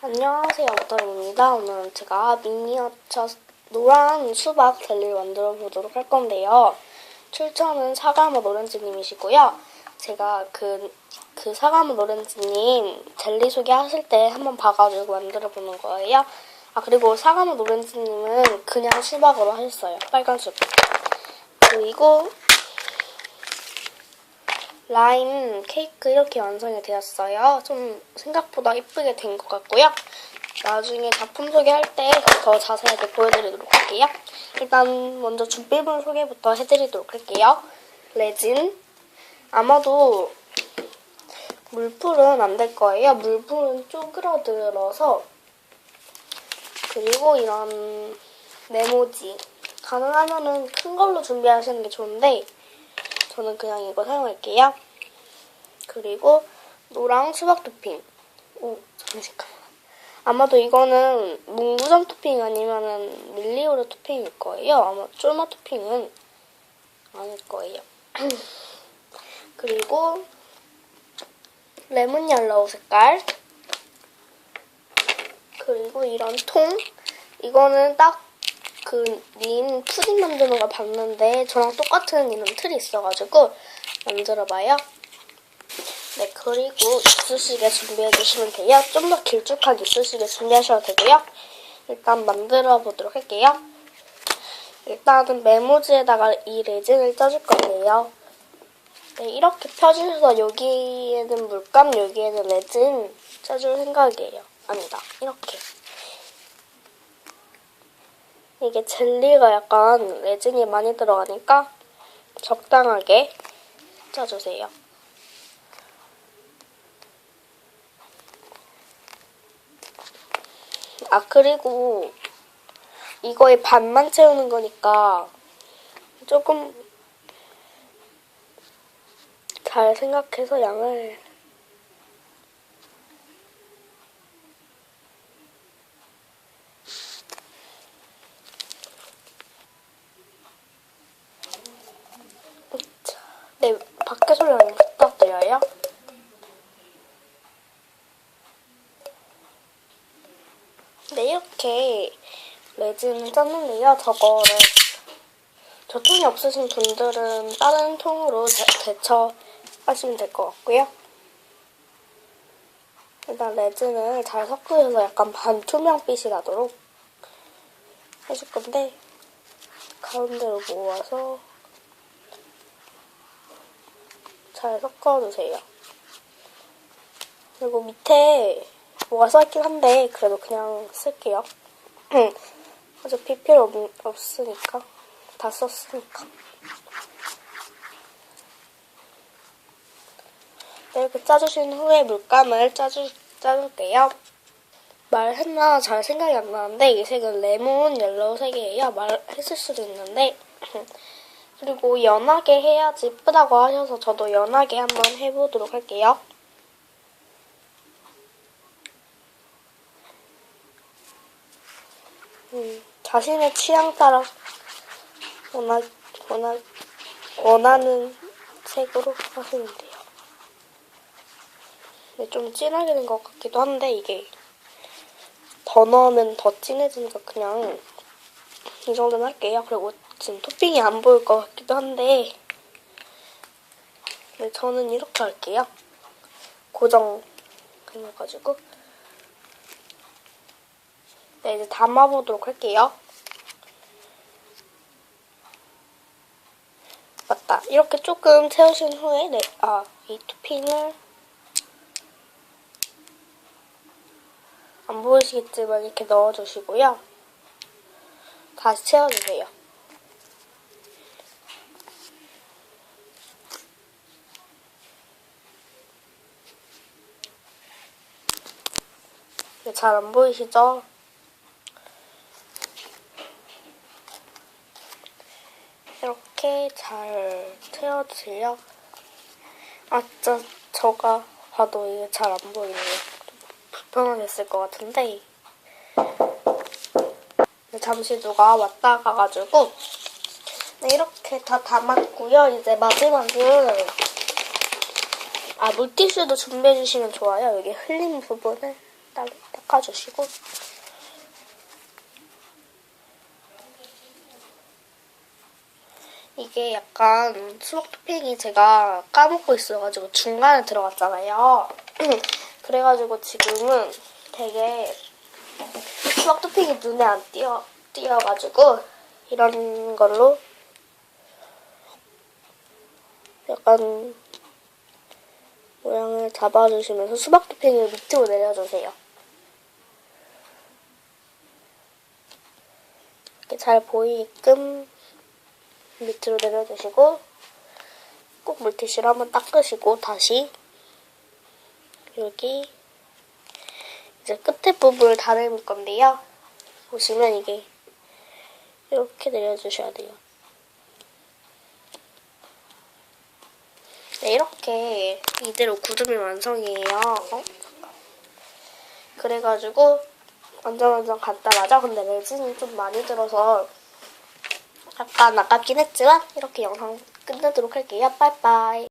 안녕하세요, 오터입니다. 오늘은 제가 미니어처 노란 수박 젤리를 만들어 보도록 할 건데요. 출처는 사과맛 오렌지님이시고요. 제가 그, 그 사과맛 오렌지님 젤리 소개하실 때 한번 봐가지고 만들어 보는 거예요. 아, 그리고 사과맛 오렌지님은 그냥 수박으로 하셨어요. 빨간 수박. 그리고 라임 케이크 이렇게 완성이 되었어요. 좀 생각보다 이쁘게 된 것 같고요. 나중에 작품 소개할 때 더 자세하게 보여드리도록 할게요. 일단 먼저 준비물 소개부터 해드리도록 할게요. 레진. 아마도 물풀은 안 될 거예요. 물풀은 쪼그라들어서 그리고 이런 네모지. 가능하면은 큰 걸로 준비하시는 게 좋은데 저는 그냥 이거 사용할게요. 그리고 노랑 수박 토핑. 오, 잠시만. 아마도 이거는 문구점 토핑 아니면은 밀리오르 토핑일 거예요. 아마 쫄마 토핑은 아닐 거예요. 그리고 레몬 옐로우 색깔. 그리고 이런 통. 이거는 딱 그님 푸딩 만드는 거 봤는데 저랑 똑같은 이런 틀이 있어가지고 만들어봐요. 네, 그리고 이쑤시개 준비해 주시면 돼요. 좀 더 길쭉하게 이쑤시개 준비하셔도 되고요. 일단 만들어 보도록 할게요. 일단은 메모지에다가 이 레진을 짜줄 건데요. 네, 이렇게 펴주셔서 여기에는 물감, 여기에는 레진 짜줄 생각이에요. 아니다, 이렇게. 이게 젤리가 약간 레진이 많이 들어가니까 적당하게 짜주세요. 아, 그리고 이거에 반만 채우는 거니까 조금 잘 생각해서 양을 네, 밖에 소리 안 부탁드려요. 네, 이렇게 레진을 짰는데요. 저거를 저 통이 없으신 분들은 다른 통으로 대, 대처하시면 될 것 같고요. 일단 레진을 잘 섞으셔서 약간 반투명빛이 나도록 해줄 건데 가운데로 모아서 잘 섞어주세요. 그리고 밑에 뭐가 써있긴 한데 그래도 그냥 쓸게요. 어차피 필요 없, 없으니까 다 썼으니까. 네, 이렇게 짜주신 후에 물감을 짜주, 짜줄게요. 말했나 잘 생각이 안 나는데 이 색은 레몬 옐로우 색이에요. 말했을 수도 있는데 그리고 연하게 해야지 예쁘다고 하셔서 저도 연하게 한번 해보도록 할게요. 음, 자신의 취향 따라 원하, 원하, 원하는 색으로 하시면 돼요. 근데 좀 진하게 된 것 같기도 한데 이게 더 넣으면 더 진해지니까 그냥 이 정도는 할게요. 그리고 지금 토핑이 안 보일 것 같기도 한데 네, 저는 이렇게 할게요. 고정 해가지고 네, 이제 담아보도록 할게요. 맞다. 이렇게 조금 채우신 후에 네, 아, 이 토핑을 안 보이시겠지만 이렇게 넣어주시고요. 다시 채워주세요. 잘 안 보이시죠? 이렇게 잘 채워주세요. 아, 진짜 저가 봐도 이게 잘 안 보이네요. 좀 불편하겠을 것 같은데. 네, 잠시 누가 왔다 가가지고 네, 이렇게 다 담았고요. 이제 마지막은 아 물티슈도 준비해 주시면 좋아요. 여기 흘린 부분을 딱 닦아주시고 이게 약간 수박 토핑이 제가 까먹고 있어가지고 중간에 들어갔잖아요. 그래가지고 지금은 되게 수박 토핑이 눈에 안 띄어, 띄어가지고 이런 걸로 약간 모양을 잡아주시면서 수박 토핑을 밑으로 내려주세요. 이렇게 잘 보이게끔 밑으로 내려주시고 꼭 물티슈로 한번 닦으시고 다시 여기 이제 끝에 부분을 다듬을 건데요. 보시면 이게 이렇게 내려주셔야 돼요. 네, 이렇게 이대로 굳으면 완성이에요. 어? 그래가지고 완전 완전 간단하죠? 근데 레진이 좀 많이 들어서 약간 아깝긴 했지만 이렇게 영상 끝내도록 할게요. 빠이빠이.